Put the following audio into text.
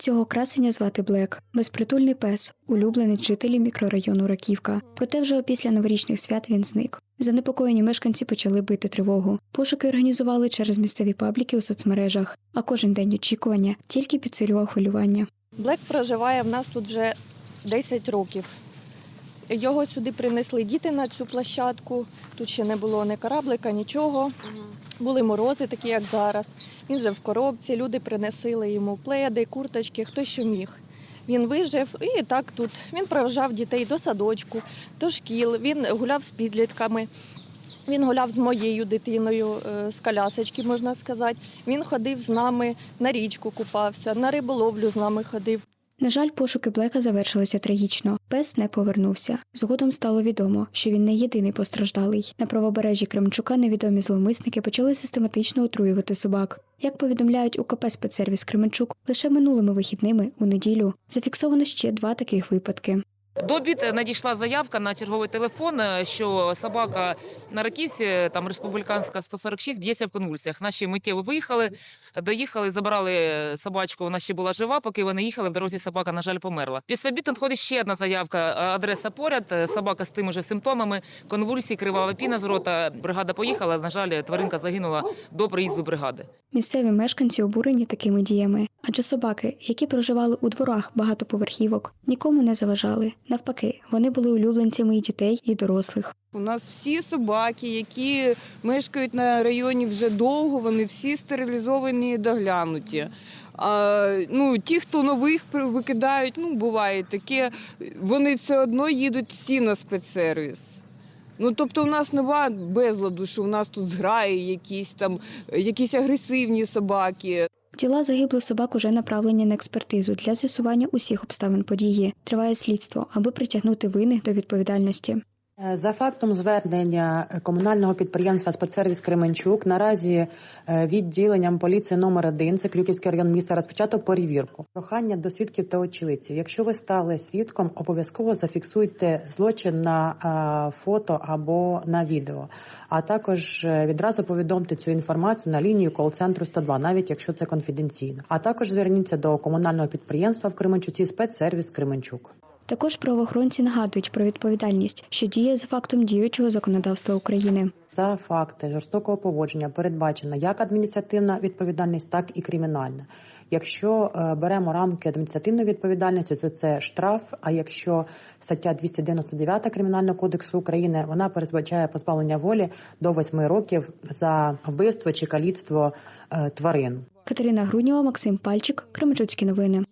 Цього красення звати Блек, безпритульний пес, улюблений жителів мікрорайону Раківка. Проте вже після новорічних свят він зник. Занепокоєні мешканці почали бити тривогу. Пошуки організували через місцеві пабліки у соцмережах, а кожен день очікування тільки підсилював хвилювання. Блек проживає в нас тут вже 10 років. Його сюди принесли діти на цю площадку. Тут ще не було ні кораблика, нічого. Були морози, такі як зараз. Він же в коробці, люди принесли йому пледи, курточки, хто що міг. Він вижив і так тут. Він проважав дітей до садочку, до шкіл. Він гуляв з підлітками. Він гуляв з моєю дитиною е, з колясочки, можна сказати. Він ходив з нами на річку, купався, на риболовлю з нами ходив. На жаль, пошуки Блека завершилися трагічно. Пес не повернувся. Згодом стало відомо, що він не єдиний постраждалий. На правобережжі Кременчука невідомі зловмисники почали систематично отруювати собак. Як повідомляють УКП спецсервіс Кременчук, лише минулими вихідними у неділю зафіксовано ще два таких випадки. До обід надійшла заявка на черговий телефон, е, що собака на раківці, там республіканська 146, б'ється в конвульсіях. Наші миттєво виїхали, доїхали, забрали собачку. Вона ще була жива. Поки вони їхали, в дорозі собака, на жаль, померла. Після обід надходить ще одна заявка. е, Адреса поряд. е, Собака з тими ж симптомами. Конвульсії, кривава піна з рота. Бригада поїхала. На жаль, тваринка загинула до приїзду бригади. Місцеві мешканці обурені такими діями, адже собаки, які проживали у дворах багатоповерхівок, нікому не заважали. Навпаки, вони були улюбленцями і дітей, і дорослих. У нас всі собаки, які мешкають на районі вже довго, вони всі стерилізовані і доглянуті. А, ну, ті, хто нових викидають, ну буває таке, вони все одно їдуть всі на спецсервіс. Ну, тобто, у нас нема безладу, що у нас тут зграї якісь там, якісь агресивні собаки. Тіла загиблих собак уже направлені на експертизу для з'ясування усіх обставин події. Триває слідство, аби притягнути винних до відповідальності. Е, За фактом звернення комунального підприємства «Спецсервіс Кременчук» наразі е, відділенням поліції номер 1 це Крюківський район міста, розпочато перевірку. Прохання до свідків та очевидців. Якщо ви стали свідком, обов'язково зафіксуйте злочин на е, фото або на відео. А також е, відразу повідомте цю інформацію на лінію кол-центру 102, навіть якщо це конфіденційно. А також зверніться до комунального підприємства в Кременчуці «Спецсервіс Кременчук». Також правоохоронці нагадують про відповідальність, що діє за фактом діючого законодавства України. За факти жорстокого поводження передбачена як адміністративна відповідальність, так і кримінальна. Якщо е, беремо рамки адміністративної відповідальності, то це штраф. А якщо стаття 299 Кримінального кодексу України, вона передбачає позбавлення волі до 8 років за вбивство чи каліцтво е, тварин. Катерина Груднєва, Максим Пальчик, Кременчуцькі новини.